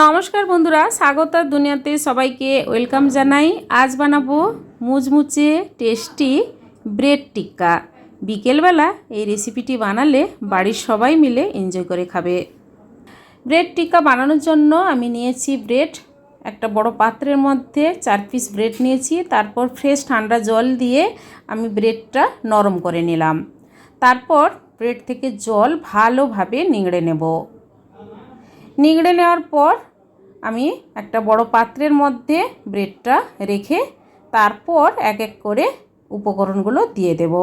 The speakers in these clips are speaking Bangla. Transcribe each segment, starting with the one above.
নমস্কার বন্ধুরা স্বাগতার দুনিয়াতে সবাইকে ওয়েলকাম জানাই। আজ বানাবো মুচমুচে টেস্টি ব্রেড টিক্কা। বিকেলবেলা এই রেসিপিটি বানালে বাড়ির সবাই মিলে এনজয় করে খাবে। ব্রেড টিক্কা বানানোর জন্য আমি নিয়েছি ব্রেড, একটা বড় পাত্রের মধ্যে চার পিস ব্রেড নিয়েছি, তারপর ফ্রেশ ঠান্ডা জল দিয়ে আমি ব্রেডটা নরম করে নিলাম। তারপর ব্রেড থেকে জল ভালোভাবে নিংড়ে নেব। নিংড়ে নেওয়ার পর আমি একটা বড় পাত্রের মধ্যে ব্রেডটা রেখে তারপর এক এক করে উপকরণগুলো দিয়ে দেব।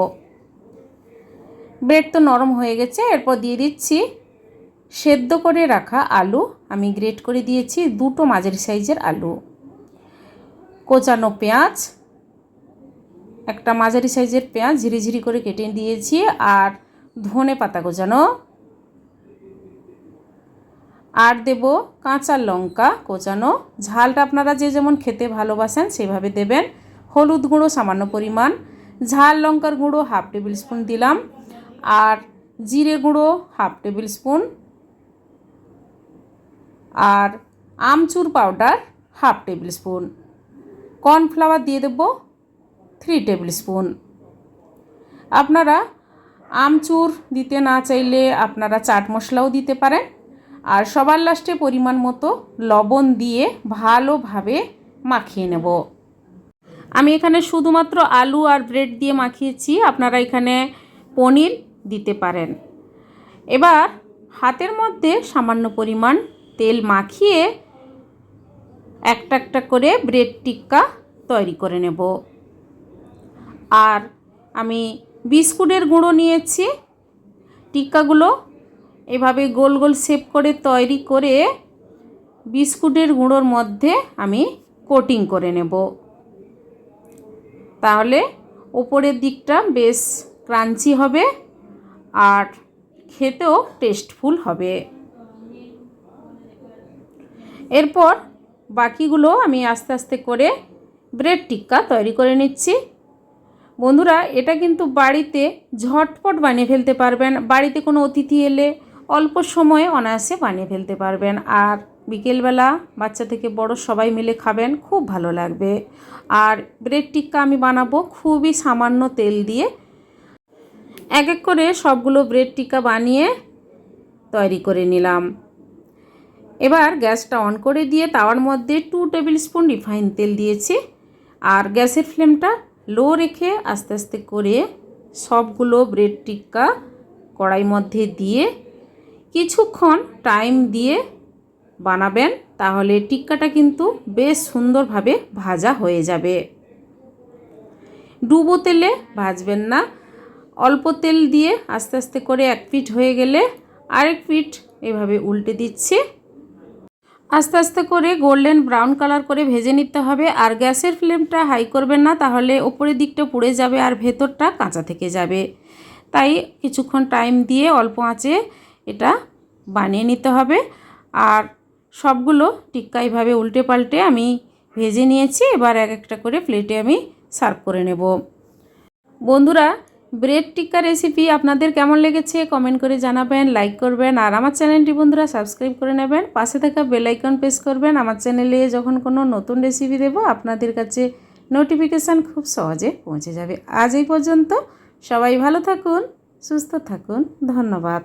ব্রেড তো নরম হয়ে গেছে, এরপর দিয়ে দিচ্ছি সেদ্ধ করে রাখা আলু। আমি গ্রেট করে দিয়েছি দুটো মাঝারি সাইজের আলু। কোচানো পেঁয়াজ, একটা মাঝারি সাইজের পেঁয়াজ ঝিরিঝিরি করে কেটে দিয়েছি, আর ধনে পাতা কোচানো আর দেব কাঁচা লঙ্কা কোচানো। ঝালটা আপনারা যে যেমন খেতে ভালোবাসেন সেভাবে দেবেন। হলুদ গুঁড়ো সামান্য পরিমাণ। ঝাল লঙ্কার গুঁড়ো হাফ টেবিল স্পুন দিলাম। আর জিরে গুঁড়ো হাফ টেবিল স্পুন। আর amchur powder half tablespoon. Cornflour দিয়ে দেব থ্রি টেবিল স্পুন। আপনারা আমচুর দিতে না চাইলে আপনারা চাট মশলাও দিতে পারেন। আর সবার লাস্টে পরিমাণ মতো লবণ দিয়ে ভালোভাবে মাখিয়ে নেব। আমি এখানে শুধুমাত্র আলু আর ব্রেড দিয়ে মাখিয়েছি, আপনারা এখানে পনির দিতে পারেন। এবার হাতের মধ্যে সামান্য পরিমাণ তেল মাখিয়ে একটা একটা করে ব্রেড টিক্কা তৈরি করে নেব। আর আমি বিস্কুটের গুঁড়ো নিয়েছি, টিক্কাগুলো এভাবে গোল গোল শেপ করে তৈরি করে বিস্কুটের গুঁড়োর মধ্যে আমি কোটিং করে নেব। তাহলে ওপরের দিকটা বেশ ক্রাঞ্চি হবে আর খেতেও টেস্টফুল হবে। এরপর বাকিগুলো আমি আস্তে আস্তে করে ব্রেড টিক্কা তৈরি করে নিচ্ছি। বন্ধুরা, এটা কিন্তু বাড়িতে ঝটপট বানিয়ে ফেলতে পারবেন। বাড়িতে কোনো অতিথি এলে অল্প সময়ে অনায়াসে বানিয়ে ফেলতে পারবেন। আর বিকেলবেলা বাচ্চা থেকে বড় সবাই মিলে খাবেন, খুব ভালো লাগবে। আর ব্রেড টিক্কা আমি বানাবো খুবই সামান্য তেল দিয়ে। এক এক করে সবগুলো ব্রেড টিক্কা বানিয়ে তৈরি করে নিলাম। এবার গ্যাসটা অন করে দিয়ে তাওয়ার মধ্যে টু টেবিল স্পুন রিফাইন তেল দিয়েছি। আর গ্যাসের ফ্লেমটা লো রেখে আস্তে আস্তে করে সবগুলো ব্রেড টিক্কা কড়াই মধ্যে দিয়ে কিছুক্ষণ টাইম দিয়ে বানাবেন, তাহলে টিক্কাটা কিন্তু বেশ সুন্দরভাবে ভাজা হয়ে যাবে। ডুবো তেলে ভাজবেন না। অল্প তেল দিয়ে আস্তে আস্তে করে এক পিঠ হয়ে গেলে আরেক পিঠ এভাবে উল্টে দিচ্ছি। আস্তে আস্তে করে গোল্ডেন ব্রাউন কালার করে ভেজে নিতে হবে। আর গ্যাসের ফ্লেমটা হাই করবেন না, তাহলে ওপরের দিকটা পুড়ে যাবে আর ভেতরটা কাঁচা থেকে যাবে। তাই কিছুক্ষণ টাইম দিয়ে অল্প আঁচে এটা বানিয়ে নিতে হবে। আর সবগুলো টিক্কা এইভাবে উল্টে পাল্টে আমি ভেজে নিয়েছি, এবার এক একটা করে প্লেটে আমি সার্ভ করে নেব। বন্ধুরা ব্রেড টিক্কা রেসিপি আপনাদের কেমন লেগেছে কমেন্ট করে জানাবেন লাইক করবেন, আর আমার চ্যানেলটি বন্ধুরা সাবস্ক্রাইব করে নেবেন, পাশে থাকা বেল আইকন প্রেস করবেন। আমার চ্যানেলে যখন কোনো নতুন রেসিপি দেব, আপনাদের কাছে নোটিফিকেশান খুব সহজে পৌঁছে যাবে। আজ এই পর্যন্ত সবাই ভালো থাকুন, সুস্থ থাকুন, ধন্যবাদ।